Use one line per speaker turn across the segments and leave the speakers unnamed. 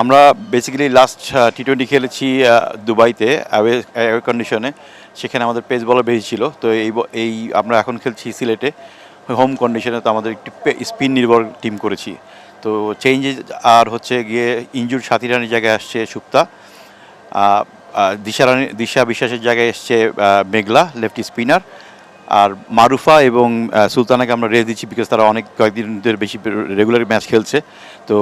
আমরা basically last T twenty খেলেছি দুবাইতে অ্যাওয়ে কন্ডিশনে সেখানে আমাদের পেস বলার বেশি ছিল। তো এই এই আমরা এখন খেলছি সিলেটে। হোম কন্ডিশনে তো আমাদের একটু স্পিন নির্ভর টিম করেছি। তো চেঞ্জেস আর হচ্ছে গিয়ে ইঞ্জুর সাথী রানির জায়গায় আসছে সুপ্তা। দিশা রানী, দিশা বিশ্বাসের জায়গায় এসছে মেঘলা লেফটি স্পিনার আর মারুফা এবং সুলতানাকে আমরা রেস দিচ্ছি বিকজ তারা অনেক কয়েকদিন ধরে বেশি রেগুলার ম্যাচ খেলছে। তো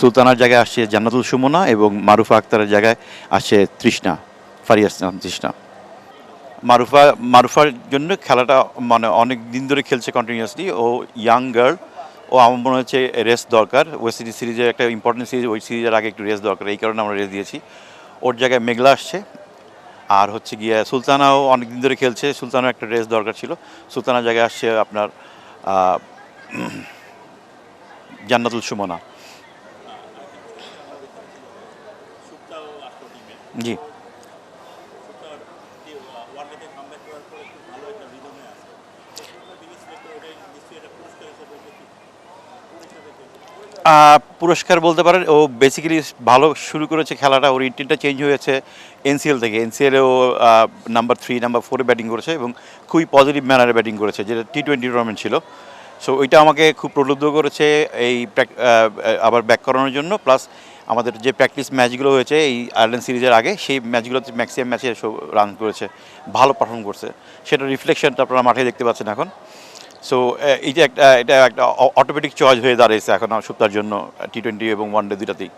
সুলতানার জায়গায় আসছে জান্নাতুল সুমনা এবং মারুফা আক্তারের জায়গায় আসছে তৃষ্ণা ফারিয়াস তৃষ্ণা। মারুফা, মারুফার জন্য খেলাটা মানে অনেক দিন ধরে খেলছে কন্টিনিউয়াসলি ও ইয়াং গার্ল ও আমার মনে হচ্ছে রেস্ট দরকার। ওয়েস্ট ইন্ডিজ সিরিজের একটা ইম্পর্টেন্ট সিরিজ ওই সিরিজের আগে একটু রেস্ট দরকার, এই কারণে আমরা রেস্ট দিয়েছি। ওর জায়গায় মেঘলা আসছে। আর হচ্ছে গিয়ে সুলতানাও অনেক দিন ধরে খেলছে সুলতানাও একটা রেস্ট দরকার ছিল। সুলতানার জায়গায় আসছে আপনার জান্নাতুল সুমনা। জি। পুরস্কার বলতে পারেন, ও বেসিক্যালি ভালো শুরু করেছে খেলাটা, ওর ইন্টেনটা চেঞ্জ হয়েছে এনসিএল থেকে। এনসিএলে ও নাম্বার থ্রি নাম্বার ফোরে ব্যাটিং করেছে এবং খুবই পজিটিভ ম্যানারে ব্যাটিং করেছে, যেটা টি টোয়েন্টি টুর্নামেন্ট ছিল। সো ওইটা আমাকে খুব প্রলুব্ধ করেছে এই আবার ব্যাক করানোর জন্য। প্লাস আমাদের যে প্র্যাকটিস ম্যাচগুলো হয়েছে এই আয়ারল্যান্ড সিরিজের আগে, সেই ম্যাচগুলোতে ম্যাক্সিমাম ম্যাচে রান করেছে, ভালো পারফর্ম করছে। সেটা রিফ্লেকশনটা আপনারা মাঠে দেখতে পাচ্ছেন এখন। সো এইটা একটা এটা একটা অটোমেটিক চয়েস হয়ে দাঁড়িয়েছে এখন সুপ্তার জন্য টি টোয়েন্টি এবং ওয়ান ডে দুটাতেই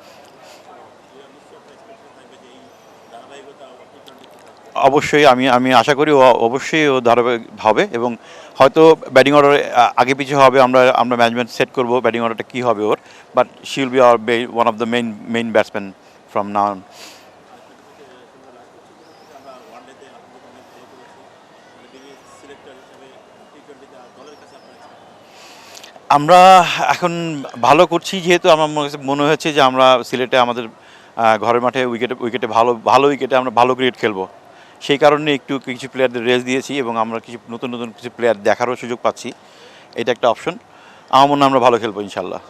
অবশ্যই আমি আমি আশা করি ও অবশ্যই ও ধারাবাহিক হবে এবং হয়তো ব্যাটিং অর্ডার আগে পিছে হবে আমরা আমরা ম্যানেজমেন্ট সেট করব ব্যাটিং অর্ডারটা কী হবে ওর but she will be our one of the main main batsman from now আমরা এখন ভালো করছি, যেহেতু আমার মনে হচ্ছে যে আমরা সিলেটে আমাদের ঘরের মাঠে উইকেটে উইকেটে ভালো ভালো উইকেটে আমরা ভালো ক্রিকেট খেলব। সেই কারণে একটু কিছু প্লেয়ারদের রেস্ট দিয়েছি এবং আমরা কিছু নতুন নতুন কিছু প্লেয়ার দেখারও সুযোগ পাচ্ছি। এটা একটা অপশন আমার মনে আমরা ভালো খেলব, ইনশাল্লাহ।